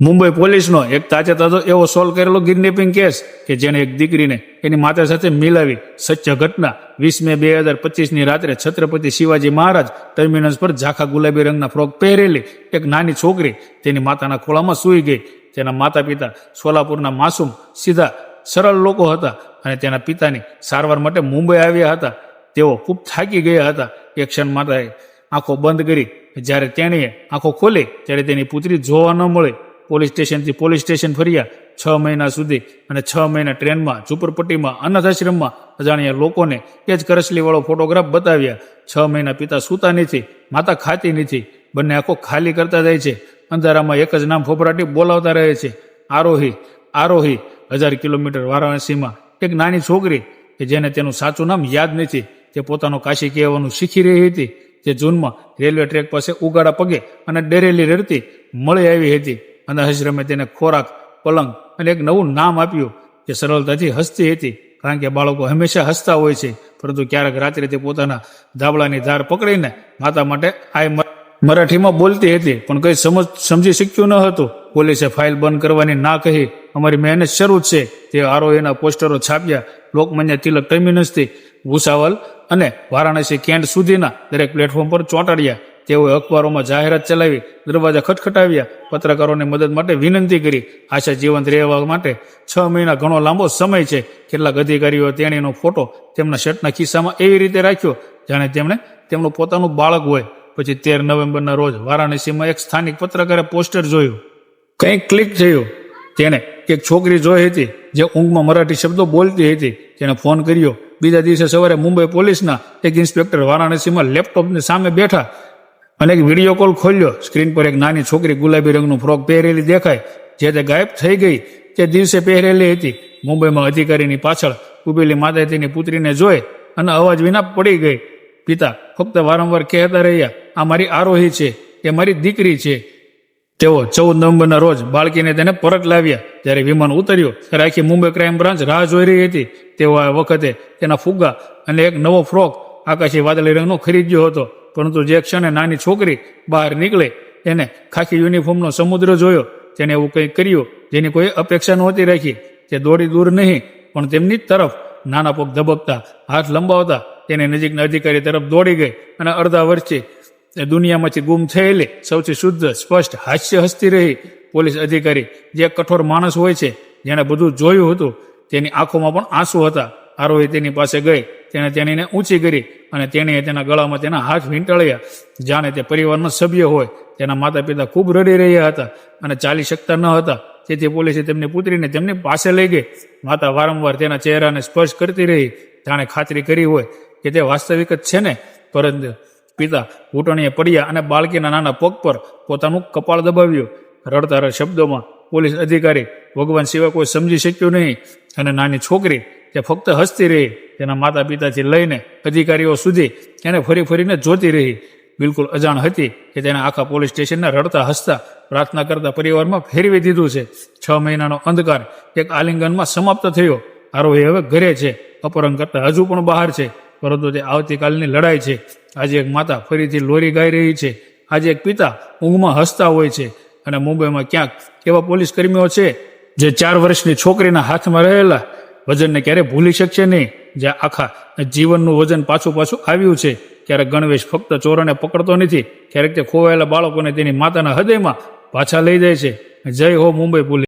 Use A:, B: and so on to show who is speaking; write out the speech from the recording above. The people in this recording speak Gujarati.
A: મુંબઈ પોલીસનો એક તાજે તાજો એવો સોલ્વ કરેલો કિડનેપિંગ કેસ કે જેને એક દીકરીને એની માતા સાથે મિલાવી સચ્ચ ઘટના વીસ મે બે હજાર પચીસની રાત્રે છત્રપતિ શિવાજી મહારાજ ટર્મિનસ પર ઝાખા ગુલાબી રંગના ફ્રોક પહેરેલી એક નાની છોકરી તેની માતાના ખોળામાં સૂઈ ગઈ. તેના માતા પિતા સોલાપુરના માસૂમ, સીધા, સરળ લોકો હતા અને તેના પિતાની સારવાર માટે મુંબઈ આવ્યા હતા. તેઓ ખૂબ થાકી ગયા હતા. એક ક્ષણ માતાએ આંખો બંધ કરી. જ્યારે તેણીએ આંખો ખોલી, ત્યારે તેની પુત્રી જોવા ન મળી. પોલીસ સ્ટેશનથી પોલીસ સ્ટેશન ફર્યા છ મહિના સુધી અને છ મહિના ટ્રેનમાં, ઝુંપડપટ્ટીમાં અનાથ આશ્રમમાં અજાણ્યા લોકોને એ જ કરસલીવાળો ફોટોગ્રાફ બતાવ્યા. છ મહિના પિતા સૂતા નથી, માતા ખાતી નથી, બંને આંખો ખાલી કરતા જાય છે. અંધારામાં એક જ નામ ફોફરાટી બોલાવતા રહે છે. આરોહી આરોહી, હજાર કિલોમીટર વારાણસીમાં એક નાની છોકરી કે જેને તેનું સાચું નામ યાદ નથી, તે પોતાનું કાશી કહેવાનું શીખી રહી હતી. તે જૂનમાં રેલવે ટ્રેક પાસે ઉગાડા પગે અને ડરેલી રડતી મળી આવી હતી. અને આશ્રમે તેને ખોરાક, પલંગ અને એક નવું નામ આપ્યું જે સરળતાથી હસતી હતી, કારણ કે બાળકો હંમેશા હસતા હોય છે. પરંતુ ક્યારેક રાત્રે તે પોતાના ધાબળાની ધાર પકડીને માતા માટે આય મરાઠીમાં બોલતી હતી, પણ કંઈ સમજ, સમજી શક્યું ન હતું. પોલીસે ફાઇલ બંધ કરવાની ના કહી અમારી મહેનત શરૂ છે. તે આરોહીના પોસ્ટરો છાપ્યા. લોકમાન્ય તિલક ટર્મિનસથી ભૂસાવલ અને વારાણસી કેન્ટ સુધીના દરેક પ્લેટફોર્મ પર ચોંટાડ્યા. તેઓએ અખબારોમાં જાહેરાત ચલાવી, દરવાજા ખટખટાવ્યા. પત્રકારોને મદદ માટે વિનંતી કરી. આશા જીવંત રહેવા માટે છ મહિના ઘણો લાંબો સમય છે. કેટલાક અધિકારીઓ તેણીનો ફોટો તેમના શર્ટના ખિસ્સામાં એવી રીતે રાખ્યો જાણે તેમણે તેમનું પોતાનું બાળક હોય. પછી તેર નવેમ્બરના રોજ વારાણસીમાં એક સ્થાનિક પત્રકારે પોસ્ટર જોયું. કંઈક ક્લિક થયું. તેણે એક છોકરી જોઈ હતી, જે ઊંઘમાં મરાઠી શબ્દો બોલતી હતી. તેને ફોન કર્યો. બીજા દિવસે સવારે મુંબઈ પોલીસના એક ઇન્સ્પેક્ટર વારાણસીમાં લેપટોપની સામે બેઠા. અને એક વીડિયો કોલ ખોલ્યો. સ્ક્રીન પર એક નાની છોકરી ગુલાબી રંગનું ફ્રોક પહેરેલી દેખાય. જે તે ગાયબ થઈ ગઈ. તે દિવસે પહેરેલી હતી. મુંબઈમાં અધિકારીની પાછળ ઉભેલી માતાએ તેની પુત્રીને જોઈ અને અવાજ વિના પડી ગઈ. પિતા, ફક્ત વારંવાર કહેતા રહ્યા. આ મારી આરોહી છે. એ મારી દીકરી છે. તેઓ ચૌદ નવેમ્બરના રોજ બાળકીને તેને પરત લાવ્યા. જ્યારે વિમાન ઉતર્યું. ત્યારે આખી મુંબઈ ક્રાઇમ બ્રાન્ચ રાહ જોઈ રહી હતી. તેઓ આ વખતે તેના ફુગ્ગા અને એક નવો ફ્રોક આકાશી વાદળી રંગનો ખરીદ્યો હતો. પરંતુ જે ક્ષણે નાની છોકરી બહાર નીકળે તેને ખાખી યુનિફોર્મનો સમુદ્ર જોયો તેને એવું કંઈક કર્યું, જેની કોઈ અપેક્ષા નહોતી રાખી. તે દોડી દૂર નહીં, પણ તેમની તરફ નાના પગ ધબકતા, હાથ લંબાવતા તેને નજીકના અધિકારી તરફ દોડી ગઈ અને અડધા વર્ષથી દુનિયામાંથી ગુમ થયેલી સૌથી શુદ્ધ, સ્પષ્ટ હાસ્ય હસતી રહી. પોલીસ અધિકારી જે કઠોર માણસ હોય છે, જેણે બધું જોયું હતું, તેની આંખોમાં પણ આંસુ હતા. આરોહી તેની પાસે ગઈ. તેણે તેણીને ઊંચી કરી અને તેણીએ તેના ગળામાં તેના હાથ વીંટાળ્યા. જાણે તે પરિવારનો સભ્ય હોય. તેના માતા પિતા ખૂબ રડી રહ્યા હતા અને ચાલી શકતા ન હતા. તેથી પોલીસે તેમની પુત્રીને તેમની પાસે લઈ ગઈ. માતા વારંવાર તેના ચહેરાને સ્પર્શ કરતી રહી. જાણે ખાતરી કરી હોય કે તે વાસ્તવિક જ છે ને? પરંતુ પિતા ઘૂંટણીએ પડ્યા અને બાળકીના નાના પગ પર પોતાનું કપાળ દબાવ્યું. રડતા રડ શબ્દોમાં પોલીસ અધિકારી, ભગવાન સિવાય કોઈ સમજી શક્યું નહીં. અને નાની છોકરી તે ફક્ત હસતી રહી, તેના માતા પિતાથી લઈને અધિકારીઓ સુધી તેને ફરી ફરીને જોતી રહી. બિલકુલ અજાણ હતી કે તેના આખા પોલીસ સ્ટેશનને રડતા, હસતા, પ્રાર્થના કરતા પરિવારમાં ફેરવી દીધું છે. છ મહિનાનો અંધકાર એક આલિંગનમાં સમાપ્ત થયો. આરોહી હવે ઘરે છે. અપહરણ કરતા હજુ પણ બહાર છે. પરંતુ તે આવતીકાલની લડાઈ છે. આજે એક માતા ફરીથી લોરી ગાઈ રહી છે. આજે એક પિતા ઊંઘમાં હસતા હોય છે. અને મુંબઈમાં ક્યાંક એવા પોલીસ કર્મીઓ છે જે ચાર વર્ષની છોકરીના હાથમાં રહેલા વજનને ક્યારે ભૂલી શકશે નહીં. જે આખા જીવનનું વજન પાછું પાછું આવ્યું છે, ક્યારેક ગણવેશ ફક્ત ચોરોને પકડતો નથી, ક્યારેક તે ખોવાયેલા બાળકોને તેની માતાના હૃદયમાં પાછા લઈ જાય છે. જય હો મુંબઈ પોલીસ.